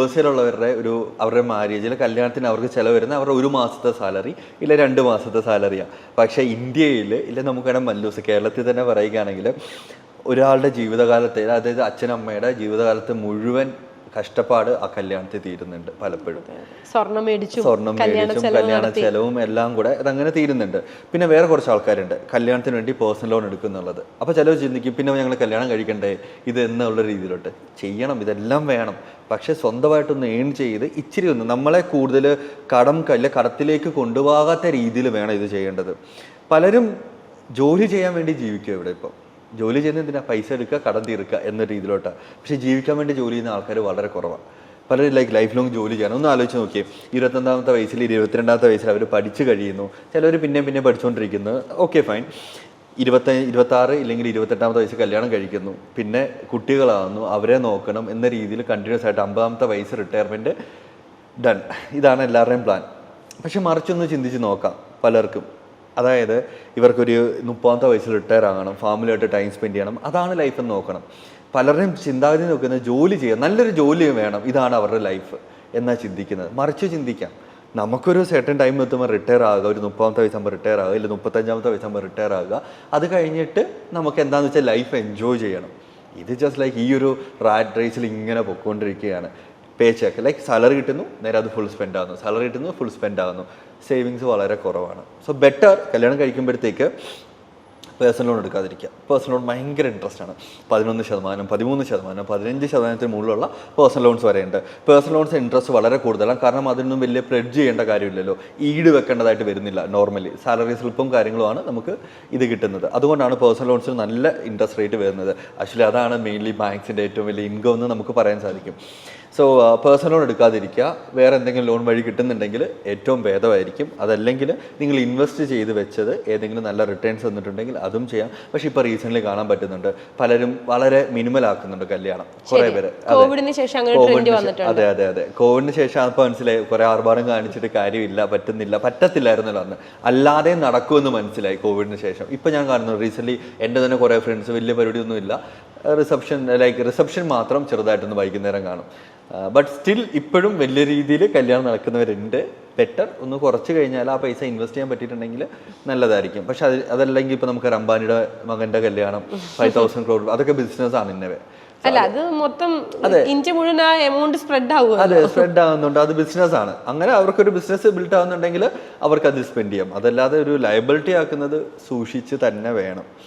U ഒരു അവരുടെ മാരേജിൽ കല്യാണത്തിന് അവർക്ക് ചിലവ് വരുന്ന അവരുടെ ഒരു മാസത്തെ സാലറി ഇല്ല രണ്ട് മാസത്തെ സാലറിയാണ് പക്ഷേ ഇന്ത്യയിൽ ഇല്ല നമുക്കിവിടെ മല്ലൂസ് കേരളത്തിൽ തന്നെ പറയുകയാണെങ്കിൽ ഒരാളുടെ ജീവിതകാലത്തെ അതായത് അച്ഛനമ്മയുടെ ജീവിതകാലത്ത് മുഴുവൻ കഷ്ടപ്പാട് ആ കല്യാണത്തിൽ തീരുന്നുണ്ട് പലപ്പോഴും. സ്വർണം മേടിച്ചു സ്വർണം മേടിച്ചും കല്യാണ ചെലവും എല്ലാം കൂടെ അതങ്ങനെ തീരുന്നുണ്ട്. പിന്നെ വേറെ കുറച്ച് ആൾക്കാരുണ്ട്. കല്യാണത്തിന് വേണ്ടി പേഴ്സണൽ ലോൺ എടുക്കുന്നുള്ളത്. അപ്പോൾ ചിലർ ചിന്തിക്കും പിന്നെ ഞങ്ങൾ കല്യാണം കഴിക്കണ്ടേ? ഇത് എന്നുള്ള രീതിയിലോട്ട്. ചെയ്യണം ഇതെല്ലാം വേണം. പക്ഷേ സ്വന്തമായിട്ടൊന്ന് ഏൺ ചെയ്ത് ഇച്ചിരി ഒന്ന് നമ്മളെ കൂടുതൽ കടം കല്ല കടത്തിലേക്ക് കൊണ്ടുപോകാത്ത രീതിയിൽ വേണം ഇത് ചെയ്യേണ്ടത്. പലരും ജോലി ചെയ്യാൻ വേണ്ടി ജീവിക്കുക ഇവിടെ ഇപ്പം. ജോലി ചെയ്യുന്ന എന്തിനാ? പൈസ എടുക്കുക കടം തീർക്കുക എന്ന രീതിയിലോട്ടാണ് പക്ഷേ ജീവിക്കാൻ വേണ്ടി ജോലി ചെയ്യുന്ന ആൾക്കാർ വളരെ കുറവാണ് പലരും ലൈക്ക് ലൈഫ് ലോങ് ജോലി ചെയ്യണം. ഒന്ന് ആലോചിച്ച് നോക്കിയേ. ഇരുപത്തൊന്നാമത്തെ വയസ്സിൽ ഇരുപത്തിരണ്ടാമത്തെ വയസ്സിൽ അവർ പഠിച്ചു കഴിയുന്നു. ചിലർ പിന്നെയും പിന്നെ പഠിച്ചുകൊണ്ടിരിക്കുന്നു ഓക്കെ ഫൈൻ ഇരുപത്തി ഇരുപത്താറ് ഇല്ലെങ്കിൽ ഇരുപത്തെട്ടാമത്തെ വയസ്സ് കല്യാണം കഴിക്കുന്നു. പിന്നെ കുട്ടികളാകുന്നു അവരെ നോക്കണം എന്ന രീതിയിൽ കണ്ടിന്യൂസ് ആയിട്ട് അമ്പതാമത്തെ വയസ്സ് റിട്ടയർമെന്റ് ഡൺ ഇതാണ് എല്ലാവരുടെയും പ്ലാൻ പക്ഷെ മറിച്ചൊന്ന് ചിന്തിച്ച് നോക്കാം പലർക്കും. അതായത് ഇവർക്കൊരു മുപ്പതാമത്തെ വയസ്സിൽ റിട്ടയർ ആകണം ഫാമിലിയായിട്ട് ടൈം സ്പെൻഡ് ചെയ്യണം അതാണ് ലൈഫ് എന്ന് നോക്കണം. പലരുടെയും ചിന്താഗതി നോക്കുന്നത് ജോലി ചെയ്യാം നല്ലൊരു ജോലി വേണം ഇതാണ് അവരുടെ ലൈഫ് എന്നാ ചിന്തിക്കുന്നത്. മറിച്ച് ചിന്തിക്കാം. നമുക്കൊരു സെർട്ടൺ ടൈം എത്തുമ്പോൾ റിട്ടയർ ആകുക ഒരു മുപ്പതാമത്തെ വയസ്സാകുമ്പോൾ റിട്ടയർ ആകുക ഇല്ല മുപ്പത്തഞ്ചാമത്തെ വയസ്സാകുമ്പോൾ റിട്ടയർ ആകുക അത് കഴിഞ്ഞിട്ട് നമുക്ക് എന്താണെന്ന് വെച്ചാൽ ലൈഫ് എൻജോയ് ചെയ്യണം. ഇത് ജസ്റ്റ് ലൈക്ക് ഈ ഒരു റാറ്റ് റേസിൽ ഇങ്ങനെ പൊയ്ക്കൊണ്ടിരിക്കുകയാണ് പേ ചെക്ക് ലൈക്ക് സാലറി കിട്ടുന്നു നേരെ അത് ഫുൾ സ്പെൻഡ് ആകുന്നു സാലറി കിട്ടുന്നു ഫുൾ സ്പെൻഡ് ആകുന്നു സേവിങ്സ് വളരെ കുറവാണ്. സോ ബെറ്റർ കല്യാണം കഴിക്കുമ്പോഴത്തേക്ക് പേഴ്സണൽ ലോൺ എടുക്കാതിരിക്കുക. പേഴ്സണൽ ലോൺ ഭയങ്കര ഇൻട്രസ്റ്റ് ആണ്. പതിനൊന്ന് ശതമാനം പതിമൂന്ന് ശതമാനം പതിനഞ്ച് ശതമാനത്തിന് മുകളിലുള്ള പേഴ്സണൽ ലോൺസ് വരെയുണ്ട് പേഴ്സണൽ ലോൺസ് ഇൻട്രസ്റ്റ് വളരെ കൂടുതലാണ്. കാരണം അതിനൊന്നും വലിയ പ്രെഡ് ചെയ്യേണ്ട കാര്യമില്ലല്ലോ. ഈട് വെക്കേണ്ടതായിട്ട് വരുന്നില്ല നോർമലി സാലറി സ്ലിപ്പും കാര്യങ്ങളുമാണ് നമുക്ക് ഇത് കിട്ടുന്നത്. അതുകൊണ്ടാണ് പേഴ്സണൽ ലോൺസിന് നല്ല ഇൻട്രസ്റ്റ് റേറ്റ് വരുന്നത്. ആക്ച്വലി അതാണ് മെയിൻലി ബാങ്ക്സിന്റെ ഏറ്റവും വലിയ ഇൻകം എന്ന് നമുക്ക് പറയാൻ സാധിക്കും. സോ പേഴ്സണൽ ലോൺ എടുക്കാതിരിക്കുക. വേറെ എന്തെങ്കിലും ലോൺ വഴി കിട്ടുന്നുണ്ടെങ്കിൽ ഏറ്റവും ഭേദമായിരിക്കും. അതല്ലെങ്കിൽ നിങ്ങൾ ഇൻവെസ്റ്റ് ചെയ്ത് വെച്ചത് ഏതെങ്കിലും നല്ല റിട്ടേൺസ് വന്നിട്ടുണ്ടെങ്കിൽ അതും ചെയ്യാം. പക്ഷെ ഇപ്പോൾ റീസെന്റ്ലി കാണാൻ പറ്റുന്നുണ്ട്. പലരും വളരെ മിനിമൽ ആക്കുന്നുണ്ട് കല്യാണം. കുറേ പേര്. കോവിഡിന് ശേഷം അതെ അതെ അതെ. കോവിഡിന് ശേഷം അപ്പോൾ മനസ്സിലായി. കുറേ ആർഭാടം കാണിച്ചിട്ട് കാര്യമില്ല പറ്റുന്നില്ല പറ്റത്തില്ലായിരുന്നല്ലോ അന്ന്. അല്ലാതെ നടക്കുമെന്ന് മനസ്സിലായി കോവിഡിന് ശേഷം. ഇപ്പോൾ ഞാൻ കാണുന്നു റീസെന്റ് എന്റെ തന്നെ കുറേ ഫ്രണ്ട്സ് വലിയ പരിപാടിയൊന്നുമില്ല. റിസപ്ഷൻ ലൈക്ക് റിസപ്ഷൻ മാത്രം ചെറുതായിട്ടൊന്ന് വൈകുന്നേരം കാണും. ബട്ട് സ്റ്റിൽ ഇപ്പോഴും വലിയ രീതിയിൽ കല്യാണം നടക്കുന്നവരുണ്ട്. ബെറ്റർ ഒന്ന് കുറച്ച് കഴിഞ്ഞാൽ ആ പൈസ ഇൻവെസ്റ്റ് ചെയ്യാൻ പറ്റിയിട്ടുണ്ടെങ്കിൽ നല്ലതായിരിക്കും. പക്ഷെ അത് അതല്ലെങ്കിൽ ഇപ്പൊ നമുക്ക് റംബാനിയുടെ മകന്റെ കല്യാണം ഫൈവ് തൗസൻഡ് ക്രോഡ് അതൊക്കെ ബിസിനസ് ആണ് ഇന്നവേ. അല്ല അത് മൊത്തം ഇന്ത്യ മുഴുവൻ ആ എമൗണ്ട് സ്പ്രെഡ് ആവുക അതെ സ്പ്രെഡ് ആവുന്നുണ്ട്. അത് ബിസിനസ് ആണ്. അങ്ങനെ അവർക്കൊരു ബിസിനസ് ബിൽഡ് ആവുന്നുണ്ടെങ്കിൽ അവർക്ക് അത് സ്പെൻഡ് ചെയ്യാം. അതല്ലാതെ ഒരു ലയബിലിറ്റി ആക്കുന്നത് സൂക്ഷിച്ച് തന്നെ വേണം.